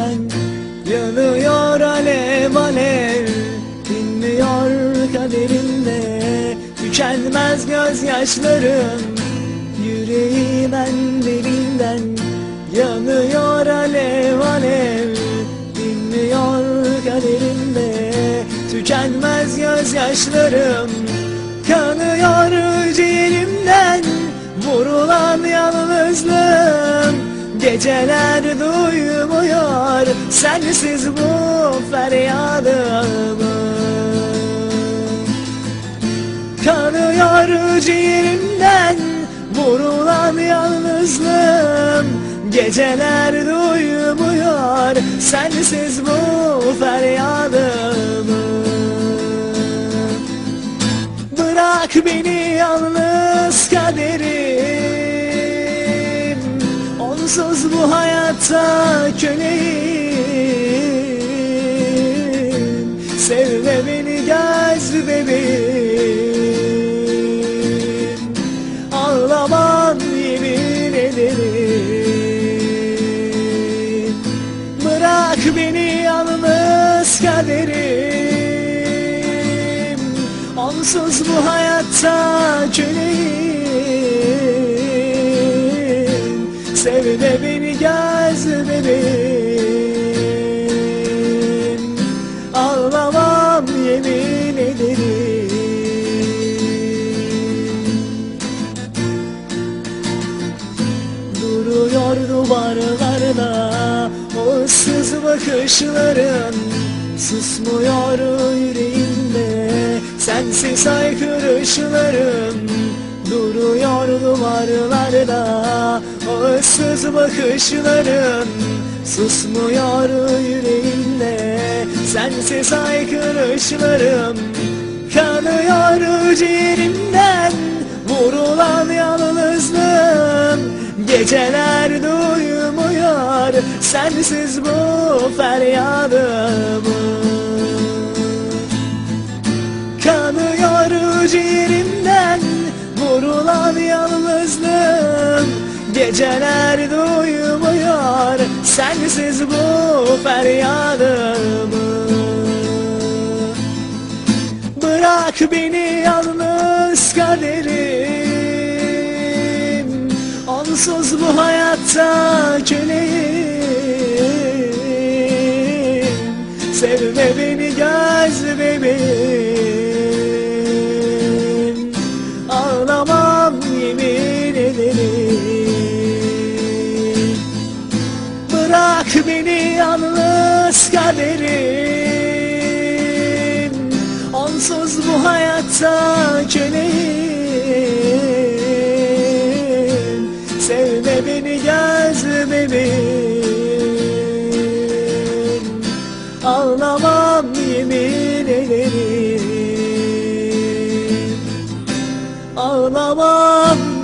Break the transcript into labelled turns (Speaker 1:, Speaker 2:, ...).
Speaker 1: yüreğimden Yanıyor alev alev Dinmiyor kaderimde Tükenmez gözyaşlarım Yüreğimen derinden Yanıyor alev alev Dinmiyor kaderimde Tükenmez gözyaşlarım Kanıyor ciğerimden. Vurulan yalnızlığım Geceler duymuyor Sensiz bu feryadımı. Kanıyor ciğerimden Vurulan yalnızlığım. Geceler duymuyor Sensiz bu feryadımı. Bırak beni yalnız kaderim Onsuz bu hayatta köleyim Sevme beni göz bebeğim. Ağlaman yemin ederim. Bırak beni yalnız kaderim. Onsuz bu hayatta köleyim Sevme beni göz bebeğim Ağlamam yemin ederim. Duruyor duvarlarda o ıssız bakışların. Susmuyor yüreğimde sensiz haykırışlarım Duruyor duvarlarda o ıssız bakışların Susmuyor yüreğimde. Sensiz haykırışlarım Kanıyor ciğerimden. Vurulan yalnızlığım Geceler duymuyor. Sensiz bu feryadımı Kanıyor ciğerimden vurulan yalnızlığım Geceler duymuyor. Sensiz bu feryadımı. Bırak beni yalnız kaderim. Onsuz bu hayatta köleyim Sevme Beni yalnız kaderim Onsuz bu hayatta köleyim. Sevme beni göz bebeğim Ağlamam yemin ederim. Ağlamam